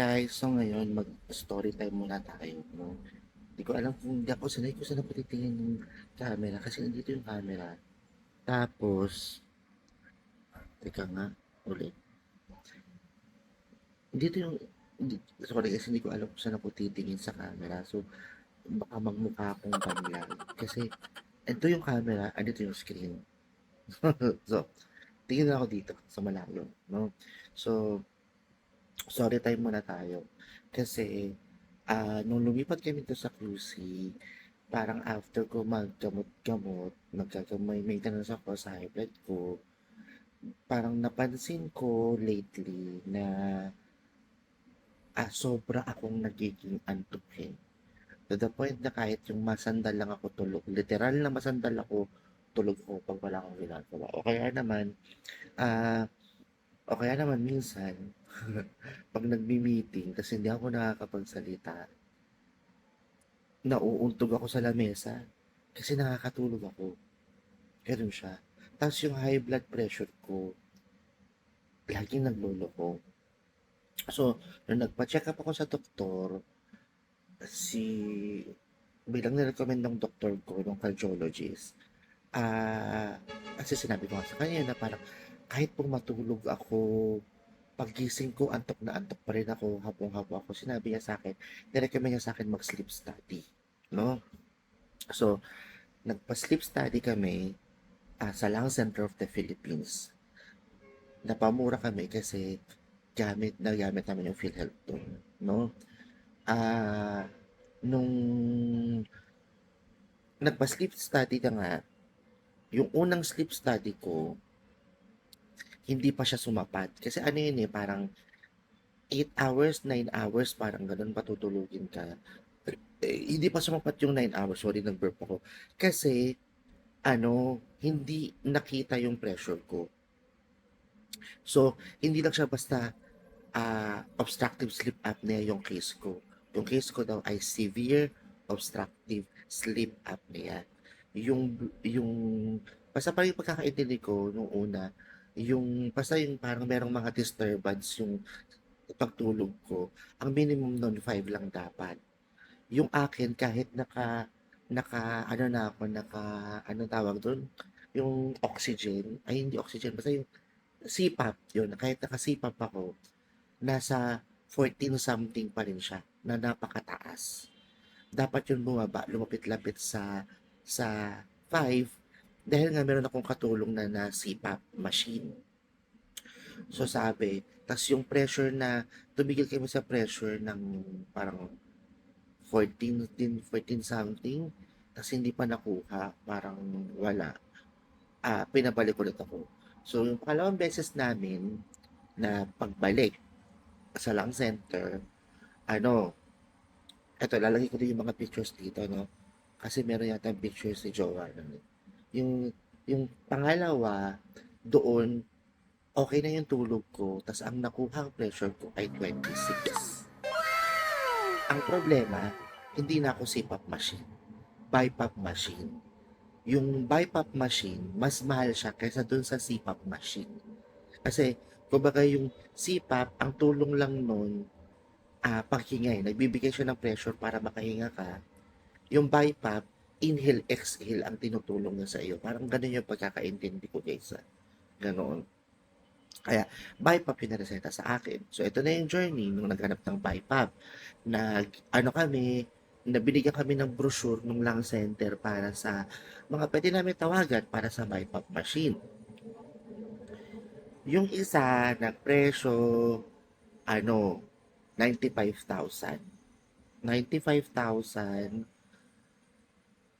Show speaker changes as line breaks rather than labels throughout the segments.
Guys! So ngayon, mag-story time muna tayo. No? Hindi ko alam kung hindi ako sanay ko saan patitingin yung camera kasi nandito yung camera. Tapos, teka nga, ulit. Dito yung, sorry kasi hindi ko alam kung saan ako titingin sa camera. So, baka magmukha akong banlag. Kasi, ito yung camera, andito yung screen. so, tingin na ako dito sa malayo. No? So, sorry time muna tayo. Kasi, ah nung lumipat kami to sa QC, parang after ko maggamot-gamot, naggagamay maintenance ako sa high ko, parang napansin ko lately na ah, sobra akong nagiging antukin. To the point na kahit yung masandal lang ako tulog, literal na masandal ako, tulog ko pag wala akong ginagawa. O kaya naman, ah, o kaya naman minsan, pag nagmi-meeting, kasi hindi ako nakakapagsalita, nauuntog ako sa lamesa kasi nakakatulog ako. Ganun siya. Tapos yung high blood pressure ko, laging nagluloko. So, nung nagpa-check up ako sa doktor, si bilang nirecommend ng doktor ko, ng cardiologist, ah, kasi sinabi ko sa kanya na parang kahit pong matulog ako, pagising ko, antok na antok pa rin ako, hapong-hapo ako. Sinabi niya sa akin, nirecommend niya sa akin mag-sleep study. No? So, nagpa-sleep study kami ah, sa Lung Center of the Philippines. Napamura kami kasi gamit na gamit namin yung PhilHealth doon. No? Ah, nung nagpa-sleep study na nga, yung unang sleep study ko, hindi pa siya sumapat. Kasi ano yun eh, parang 8 hours, 9 hours, parang ganun patutulugin ka. Eh, hindi pa sumapat yung 9 hours. Sorry, nag-burp ako. Kasi, ano, hindi nakita yung pressure ko. So, hindi lang siya basta ah, obstructive sleep apnea yung case ko. Yung case ko daw ay severe obstructive sleep apnea. Yung, yung, basta parang yung pagkakaintindi ko nung una, yung, basta yung parang merong mga disturbance yung pagtulog ko, ang minimum nun 5 lang dapat. Yung akin, kahit naka, naka, ano na ako, naka, ano tawag doon? Yung oxygen, ay hindi oxygen, basta yung CPAP, yun, kahit naka-CPAP ako, nasa 14 something pa rin siya, na napakataas. Dapat yun bumaba, lumapit-lapit sa, sa 5, dahil nga meron akong katulong na na CPAP machine. So sabi, tas yung pressure na, tumigil kami sa pressure ng parang 14, 14 14 something, tas hindi pa nakuha, parang wala. Ah, pinabalik ulit ako. So yung pangalawang beses namin na pagbalik sa lung center, ano, eto, lalagay ko din yung mga pictures dito, no? Kasi meron yata pictures si Joanna. Yung, yung pangalawa, doon, okay na yung tulog ko, tas ang nakuhang pressure ko ay 26. Ang problema, hindi na ako CPAP machine. BiPAP machine. Yung BiPAP machine, mas mahal siya kaysa dun sa CPAP machine. Kasi, kumbaga yung CPAP, ang tulong lang nun, ah, paghinga eh. Nagbibigay siya ng pressure para makahinga ka. Yung BiPAP, inhale, exhale ang tinutulong niya sa iyo. Parang ganun yung pagkakaintindi ko ah. Ganoon. Kaya, BiPAP yung sa akin. So, ito na yung journey nung naghanap ng BiPAP. Nag, ano kami, nabinigyan kami ng brochure ng lung center para sa mga pwede namin tawagan para sa BiPAP machine. Yung isa, nagpresyo, ano, 95,000. 95,000,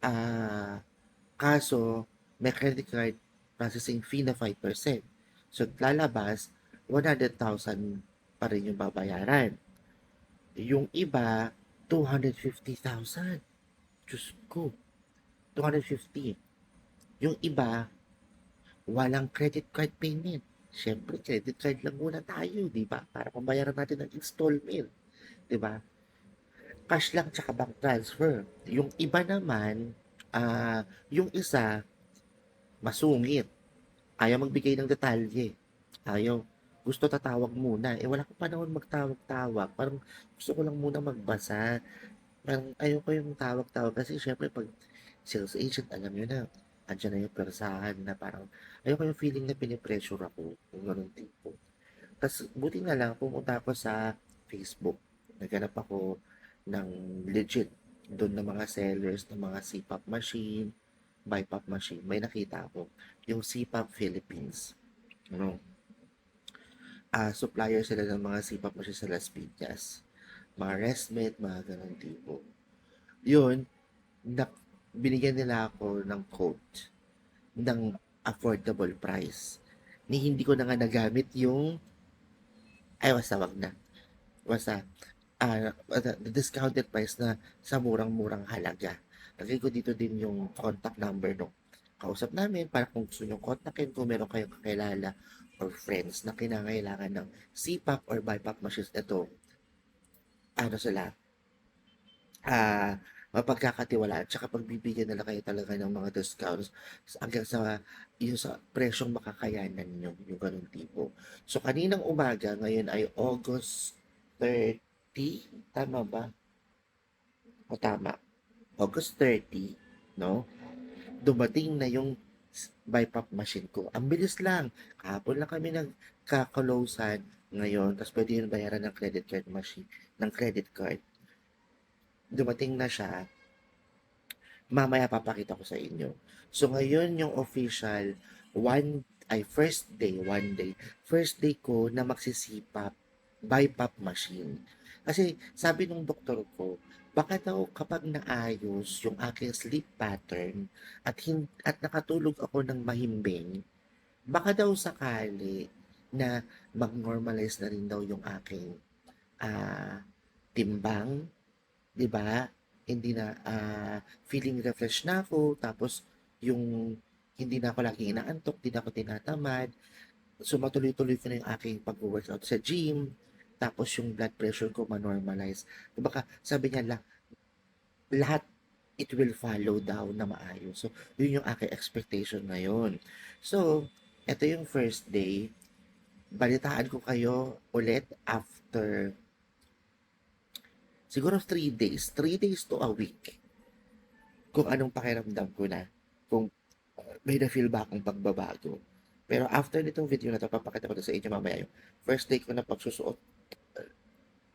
ah, kaso, may credit card processing fee na 5%. So, lalabas, 100,000 pa rin yung babayaran. Yung iba, 250,000. Diyos ko. 250. Yung iba, walang credit card payment. Siyempre, credit card lang muna tayo, di ba? Para pambayaran natin ng installment. Di ba? Cash lang tsaka bank transfer. Yung iba naman, ah, yung isa, masungit. Ayaw magbigay ng detalye. Ayaw. gusto tatawag muna, eh, wala akong panahon magtawag-tawag, parang gusto ko lang muna magbasa. Parang ayoko yung tawag-tawag kasi siyempre 'pag sales agent alam niyo na, andiyan na yung persahan na parang ayoko yung feeling na pine-pressure ako, yung gano'ng tipo. Tas buti na lang pumunta ako sa Facebook, naghanap ako ng legit dun na mga sellers ng mga CPAP machine, BiPAP machine, may nakita ako, yung CPAP Philippines, ano. Ah, supplier sila ng mga CPAP machine sa Las Piñas, mga ResMed, mga gano'ng tipo. Yun, nak binigyan nila ako ng quote ng affordable price, ni hindi ko na nga nagamit yung ay basta wag na. Basta, ah, ano, discounted price na sa murang-murang halaga. Lagay ko dito din yung contact number nung kausap namin para kung gusto niyong kontakin kung meron kayong kakilala or friends na kinakailangan ng CPAP or BiPAP machines. Ito, ano sila, ah, mapagkakatiwalaan tsaka pagbibigyan nila kayo talaga ng mga discounts hanggang sa yung sa presyong makakayanan niyo, yung gano'ng tipo. So, kaninang umaga, ngayon ay August 30, tama ba? O tama, August 30, no? Dumating na yung BiPAP machine ko. Ang bilis lang, kahapon lang kami nagka-close-an, ngayon ta's puwede yun bayaran ng credit card machine ng credit card. Dumating na siya. Mamaya papakita ko sa inyo. So, ngayon yung official one ay first day, one day, first day ko na magsi-CPAP, BiPAP machine. Kasi sabi nung doktor ko, baka daw kapag naayos yung aking sleep pattern at hin at nakatulog ako ng mahimbing, baka daw sakali na mag-normalize na rin daw yung aking, ah, timbang, 'di ba? Hindi na, ah, feeling refresh na ako tapos yung hindi na ako laging inaantok, 'di na ako tinatamad. So, matuloy-tuloy ko na yung aking pagwo-workout sa gym, tapos yung blood pressure ko ma-normalize. Kumbaga sabi niya la lahat it will follow daw na maayos. So, yun yung aking expectation ngayon. So, eto yung first day, balitaan ko kayo ulit after siguro 3 days, 3 days to a week, kung anong pakiramdam ko na, kung may na-feel ba akong pagbabago. Pero after nitong video na 'to, papakita ko sa inyo mamaya yung first day ko na pagsusuot,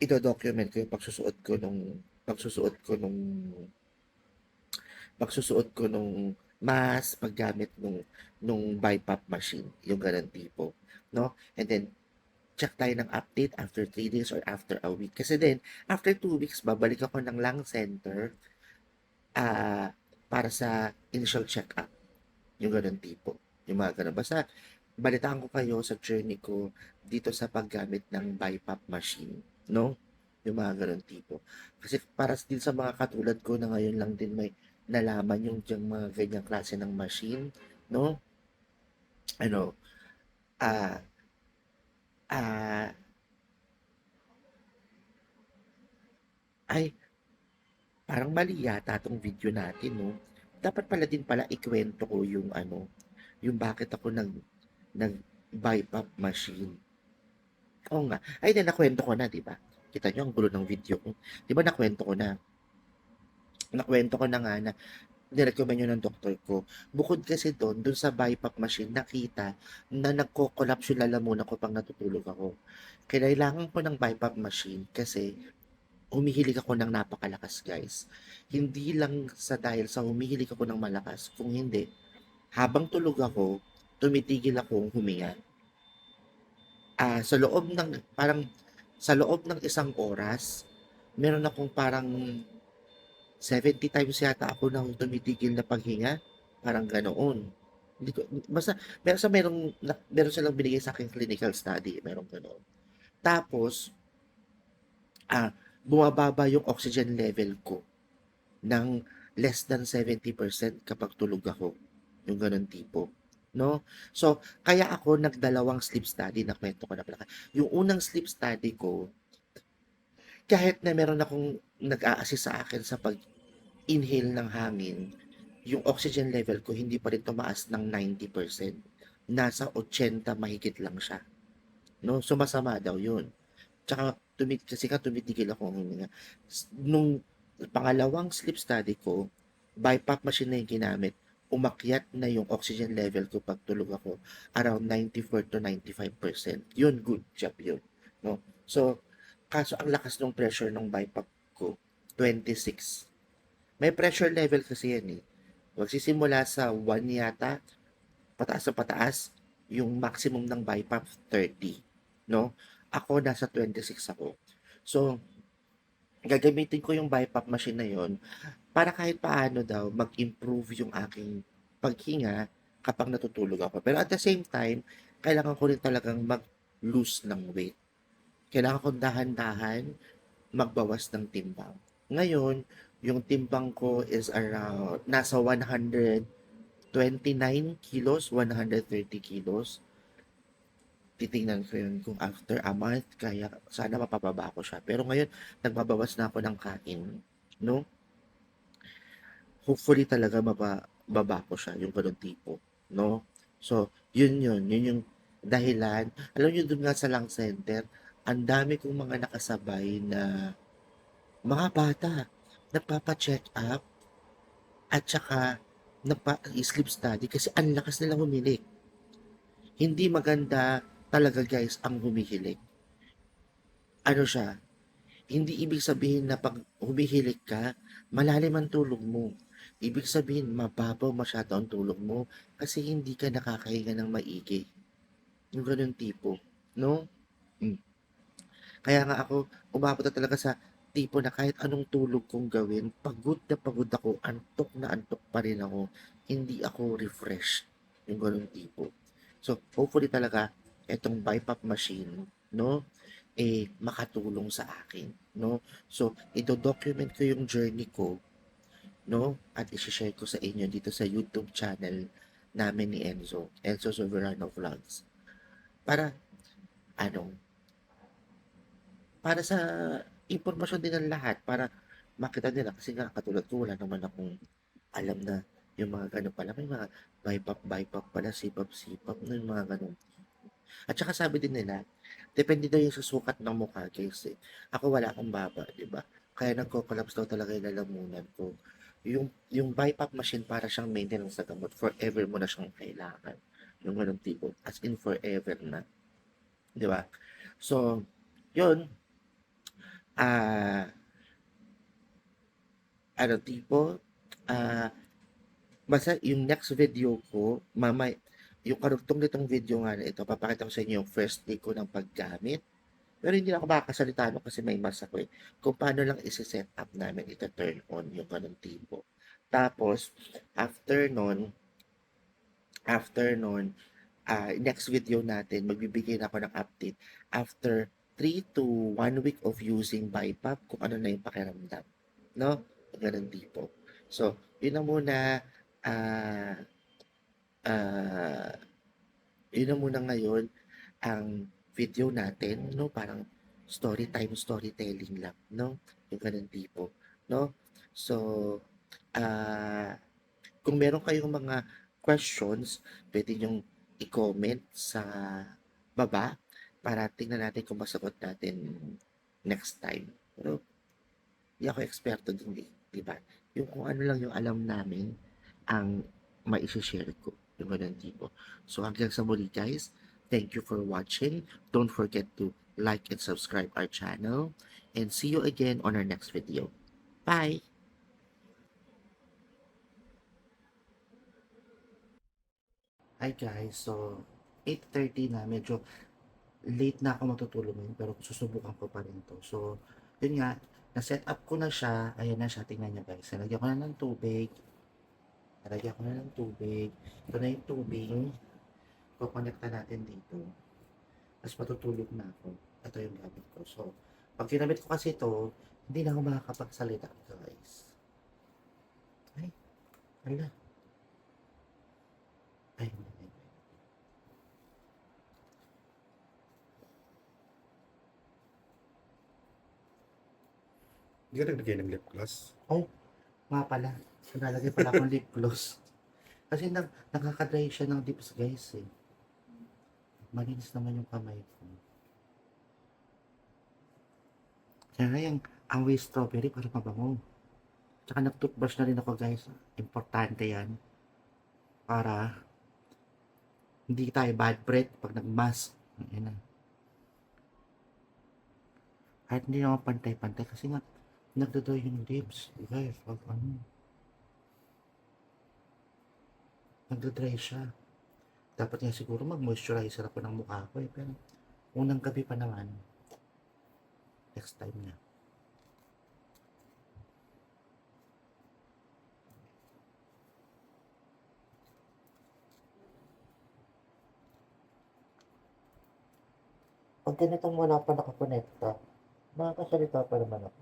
ido-document ko yung pagsusuot ko nung pagsusuot ko nung pagsusuot ko nung mask, paggamit nung nung BiPAP machine, yung gano'ng tipo, 'no? And then check tayo ng update after 3 days or after a week. Kasi din, after 2 weeks, babalik ako ng lung center, ah, para sa initial check-up, yung gano'ng tipo, yung mga gano'n. Basta balitaan ko kayo sa journey ko dito sa paggamit ng BiPAP machine, 'no? Yung mga gano'ng tipo. Kasi para din sa mga katulad ko na ngayon lang din may nalaman yung diyang mga ganyang klase ng machine, 'no? Ano, ah ah ay, parang mali yata 'tong video natin 'no? Dapat pala din pala ikuwento ko yung ano, yung bakit ako nag nag-BiPAP machine. Oo nga. Ay hindi, nakuwento ko na, 'di ba? Kita niyo ang gulo ng video ko. 'Di ba nakuwento ko na? Nakuwento ko na nga na nirecommend yun ng doktor ko. Bukod kasi dun, dun sa BiPAP machine, nakita na nagko-collapse yung lalamunan ko 'pag natutulog ako. Kinailangan ko ng BiPAP machine kasi humihilig ako ng napakalakas, guys. Hindi lang sa dahil sa humihilig ako ng malakas, kung hindi, habang tulog ako, tumitigil akong huminga. Ah, sa loob ng parang sa loob ng isang oras, meron akong parang 70 times yata ako ng tumitigil na paghinga, parang ganoon. Hindi ko basta basta merong na meron silang binigay sa'king clinical study, merong ganoon. Tapos, ah, bumababa yung oxygen level ko ng less than 70% kapag tulog ako, yung gano'ng tipo, 'no? So, kaya ako nagdalawang sleep study, nakuwento ko na pala. Yung unang sleep study ko kahit na meron akong nag-a-assist sa akin sa pag-inhale ng hangin, yung oxygen level ko hindi pa rin tumaas ng 90%. Nasa 80 mahigit lang siya, no? So, masama daw yun. Tsaka, tumi kasi nga tumitigil ako ng nung pangalawang sleep study ko, BiPAP machine na yung ginamit, umakyat na yung oxygen level ko 'pag tulog ako, around 94 to 95%. Yun, good job yun, 'no? So, kaso ang lakas nung pressure nung BiPAP ko, 26. May pressure level kasi yan, eh. Magsisimula sa 1 yata, pataas na pataas, yung maximum ng BiPAP 30, 'no? Ako nasa 26 ako. So, gagamitin ko yung BiPAP machine na yun para kahit paano daw mag-improve yung aking paghinga kapag natutulog ako. Pero at the same time, kailangan ko rin talagang mag-lose ng weight. Kailangan kong dahan-dahan magbawas ng timbang. Ngayon, yung timbang ko is around, nasa 129 kilos, 130 kilos. Titingnan ko yun kung after a month, kaya sana mapababa ko siya. Pero ngayon, nagbabawas na ako ng kain, no? Hopefully talaga mababa ko siya, yung ganun tipo, no? So, yun yun, yun yung dahilan. Alam niyo dun nga sa lung center, ang dami kong mga nakasabay na mga bata, nagpapa-check up at saka nagpa-sleep study kasi ang lakas nilang humilik. Hindi maganda talaga guys ang humihilik. Ano siya? Hindi ibig sabihin na pag humihilik ka, malalim ang tulog mo. Ibig sabihin, mababaw masyado ang tulog mo kasi hindi ka nakakahinga ng maigi. Yung ganun tipo, no? Mm. Kaya nga ako, umabot na talaga sa tipo na kahit anong tulog kong gawin, pagod na pagod ako, antok na antok pa rin ako, hindi ako refresh. Yung ganun tipo. So, hopefully talaga, itong BiPAP machine, no, eh, makatulong sa akin, no? So, ido-document ko yung journey ko, no? At isi-share ko sa inyo dito sa YouTube channel namin ni Enzo, Enzo Soberano Vlogs. Para, ano, para sa impormasyon din ng lahat, para makita nila, kasi nga, katulad ko, wala naman akong alam na yung mga ganun pala, may mga BiPAP, BiPAP pala, sipap, sipap, no, yung mga ganun. At saka sabi din nila, depende daw yung susukat ng mukha, guys. Eh. Ako wala akong baba, di ba? Kaya nagko-collapse daw talaga yung lalamunan ko. Yung, yung BiPAP machine para siyang maintenance sa gamot, forever mo na siyang kailangan. Yung ganun tipo. As in forever na. Di ba? So, yun. Ah, ano tipo, ah, basta yung next video ko, mamay, yung karugtong nitong video nga na ito, papakita ko sa inyo yung first day ko ng paggamit. Pero hindi na ako makakasalita no, kasi may mas ako eh. Kung paano lang isi-set up namin ito turn on yung ganung tipo. Tapos, after nun, after nun, ah, next video natin, magbibigay na ako ng update after 3 to 1 week of using BiPAP kung ano na yung pakiramdam. No? Ganun tipo. So, yun na muna. Ah, ah, yun na muna ngayon ang video natin, no? Parang story time, storytelling lang, no? Yung ganun tipo, no? So, ah, kung meron kayong mga questions, pwede nyong i-comment sa baba para tingnan natin kung masagot natin next time. Pero, hindi ako eksperto din, di, ba? Yung kung ano lang yung alam namin, ang mai-share ko. Yung ganun tipo. So, hanggang sa muli, guys. Thank you for watching. Don't forget to like and subscribe our channel. And see you again on our next video. Bye! Hi guys, so 8.30 na, medyo late na ako matutulog ngayon pero susubukan ko pa rin to. So, yun nga, na-set up ko na siya. Ayan na siya, tingnan nyo guys. Nalagyan ko na ng tubig. Nalagyan ko na ng tubig. Ito na yung tubig. Kukonekta natin dito. Tapos matutulog na ako. Ito yung gamit ko. So, pag ginamit ko kasi ito, hindi na ako makakapagsalita guys. Ay, ala. Ay, ay, ay.
Hindi ka naglagay ng lip gloss.
Nga pala, nalagay pala akong lip gloss. Kasi nag, nakaka-dry siya ng lips guys eh. Malinis naman yung kamay ko. Kaya yung amoy strawberry para mabango. Tsaka nag-toothbrush na rin ako guys. Importante yan. Para hindi tayo bad breath pag nag-mask. Ayan na. Kahit hindi naman pantay-pantay kasi nga nagdadry yung lips. Guys, wag ano. Nagdadry siya. Dapat nga siguro mag-moisturizer ako ng mukha ko eh. Pero unang gabi pa naman. Next time na. Pag ganitong wala pa nakakonekta, makakasalita pa naman ako.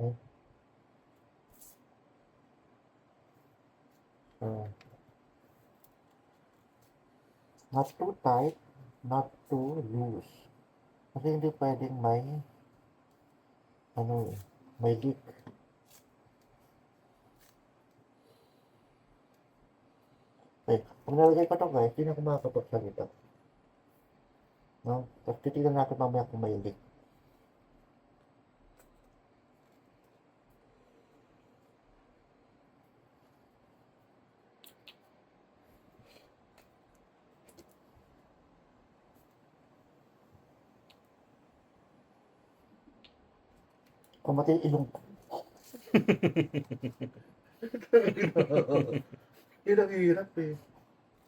Eh? Ah. Not too tight, not too loose. Kasi hindi pwedeng may ano eh, may leak. Okay, pag nalagay ko to guys, hindi na ako makakapagsalita. No? Tapos titignan natin mamaya kung may leak. Yung ilong. Yun ang hirap eh.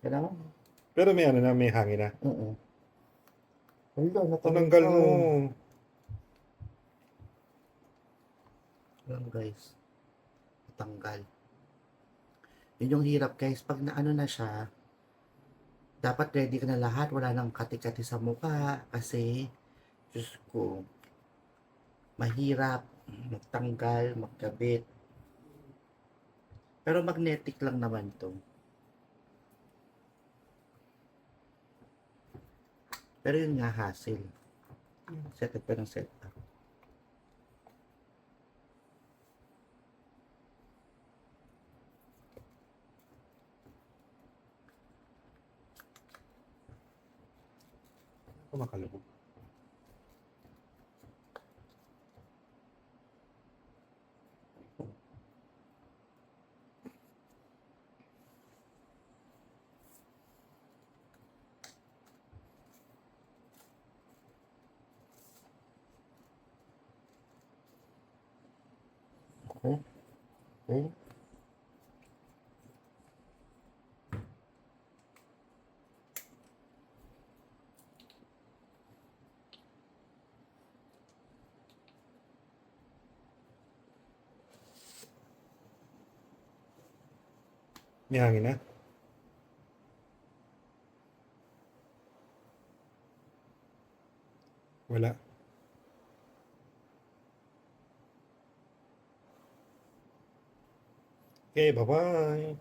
Kailangan.
Pero may ano na, may hangin na.
Oo. Wala,
Tinanggal mo.
Yan guys. Tanggal. Yun yung hirap guys. Pag naano na siya, dapat ready ka na lahat. Wala nang kati-kati sa mukha. Kasi, Diyos ko, mahirap magtanggal, magkabit. Pero magnetic lang naman to. Pero yun nga hassle. Set up pa ng set up.
Kumakalabog.
Okay? Okay?
May hangin na. Wala. Okay, bye-bye.